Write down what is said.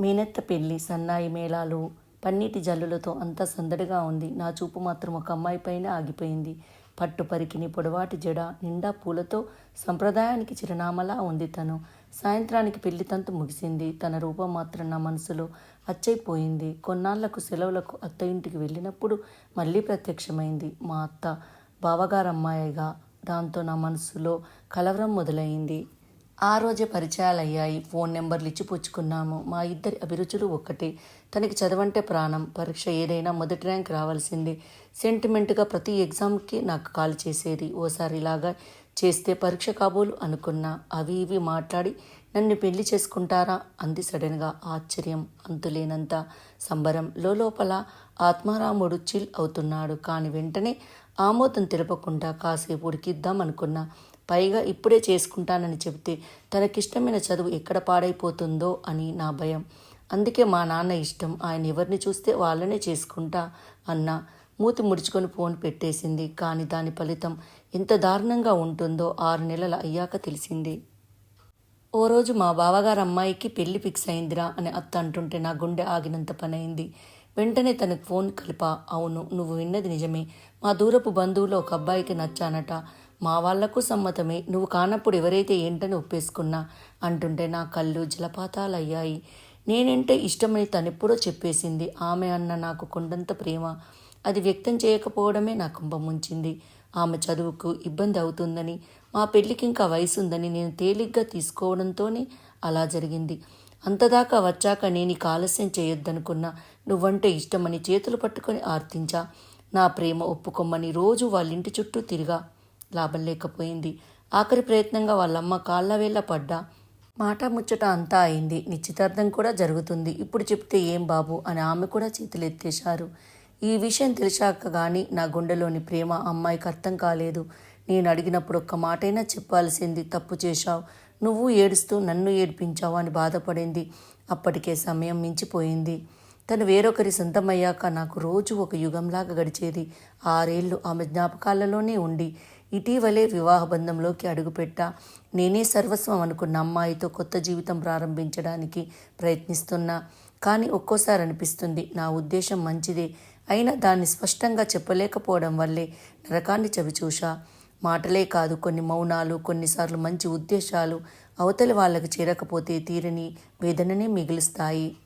మేనత్త పెళ్ళి సన్నాయి మేళాలు పన్నీటి జల్లులతో అంతా సందడిగా ఉంది. నా చూపు మాత్రం ఒక అమ్మాయి పైన ఆగిపోయింది. పట్టు పరికిని పొడవాటి జడ నిండా పూలతో సంప్రదాయానికి చిరునామలా ఉంది తను. సాయంత్రానికి పెళ్ళి తంతు ముగిసింది. తన రూపం మాత్రం నా మనసులో అచ్చైపోయింది. కొన్నాళ్ళకు సెలవులకు అత్త ఇంటికి వెళ్ళినప్పుడు మళ్ళీ ప్రత్యక్షమైంది. మా అత్త బావగారమ్మాయిగా దాంతో నా మనసులో కలవరం మొదలైంది. ఆ రోజే పరిచయాలు అయ్యాయి ఫోన్ నెంబర్లు ఇచ్చి పుచ్చుకున్నాము. మా ఇద్దరి అభిరుచులు ఒక్కటే. తనకి చదవంటే ప్రాణం. పరీక్ష ఏదైనా మొదటి ర్యాంక్ రావాల్సిందే. సెంటిమెంట్గా ప్రతి ఎగ్జామ్కి నాకు కాల్ చేసేది. ఓసారి ఇలాగా చేస్తే పరీక్ష కాబోలు అనుకున్నా. అవి ఇవి మాట్లాడి నన్ను పెళ్ళి చేసుకుంటారా? అంది సడన్గా ఆశ్చర్యం. అంతులేనంత సంబరం. లోపల ఆత్మారాముడు చిల్ అవుతున్నాడు. కానీ వెంటనే ఆమోదం తెలపకుండా కాసేపు ఉడికిద్దాం అనుకున్నా పైగా ఇప్పుడే చేసుకుంటానని చెబితే తనకిష్టమైన చదువు ఎక్కడ పాడైపోతుందో అని నా భయం. అందుకే మా నాన్న ఇష్టం ఆయన ఎవరిని చూస్తే వాళ్ళనే చేసుకుంటా అన్న మూతి ముడుచుకొని ఫోన్ పెట్టేసింది. కానీ దాని ఫలితం ఎంత దారుణంగా ఉంటుందో ఆరు నెలలు అయ్యాక తెలిసింది. ఓ రోజు మా బావగారు అమ్మాయికి పెళ్ళి ఫిక్స్ అయిందిరా అని అత్త అంటుంటే నా గుండె ఆగినంత పనైంది. వెంటనే తనకు ఫోన్ కలిపా అవును నువ్వు విన్నది నిజమే. మా దూరపు బంధువులో ఒక అబ్బాయికి నచ్చానట. మా వాళ్ళకు సమ్మతమే. నువ్వు కానప్పుడు ఎవరైతే ఏంటని ఒప్పేసుకున్నా? అంటుంటే నా కళ్ళు జలపాతాలయ్యాయి. నేనంటే ఇష్టమని తనెప్పుడో చెప్పేసింది. ఆమె అన్న నాకు కొండంత ప్రేమ. అది వ్యక్తం చేయకపోవడమే నా కుంభం ముంచింది. ఆమె చదువుకు ఇబ్బంది అవుతుందని మా పెళ్ళికి ఇంకా వయసు ఉందని నేను తేలిగ్గా తీసుకోవడంతోనే అలా జరిగింది. అంతదాకా వచ్చాక నేను ఇక ఆలస్యం చేయొద్దనుకున్నా. నువ్వంటే ఇష్టమని చేతులు పట్టుకొని ఆర్తించా. నా ప్రేమ ఒప్పుకొమ్మని రోజు వాళ్ళ ఇంటి చుట్టూ తిరిగా. లాభం లేకపోయింది. ఆఖరి ప్రయత్నంగా వాళ్ళమ్మ కాళ్ళ వేళ్ళ పడ్డా మాట ముచ్చట అంతా అయింది. నిశ్చితార్థం కూడా జరుగుతుంది. ఇప్పుడు చెప్తే ఏం బాబు? అని ఆమె కూడా చేతులెత్తేశారు. ఈ విషయం తెలిసాక కానీ నా గుండెలోని ప్రేమ అమ్మాయికి అర్థం కాలేదు. నేను అడిగినప్పుడు ఒక్క మాటైనా చెప్పాల్సింది తప్పు చేశావు. నువ్వు ఏడుస్తూ నన్ను ఏడిపించావు అని బాధపడింది. అప్పటికే సమయం మించిపోయింది. తను వేరొకరి సొంతమయ్యాక నాకు రోజు ఒక యుగంలాగా గడిచేది. ఆరేళ్ళు ఆమె జ్ఞాపకాలలోనే ఉండి ఇటీవలే వివాహ బంధంలోకి అడుగుపెట్ట. నేనే సర్వస్వం అనుకున్న అమ్మాయితో కొత్త జీవితం ప్రారంభించడానికి ప్రయత్నిస్తున్నా. కానీ ఒక్కోసారి అనిపిస్తుంది నా ఉద్దేశం మంచిదే. అయినా దాన్ని స్పష్టంగా చెప్పలేకపోవడం వల్లే నరకాన్ని చవిచూశా మాటలే కాదు కొన్ని మౌనాలు కొన్నిసార్లు మంచి ఉద్దేశాలు అవతలి వాళ్ళకి చేరకపోతే తీరని వేదననే మిగులుస్తాయి.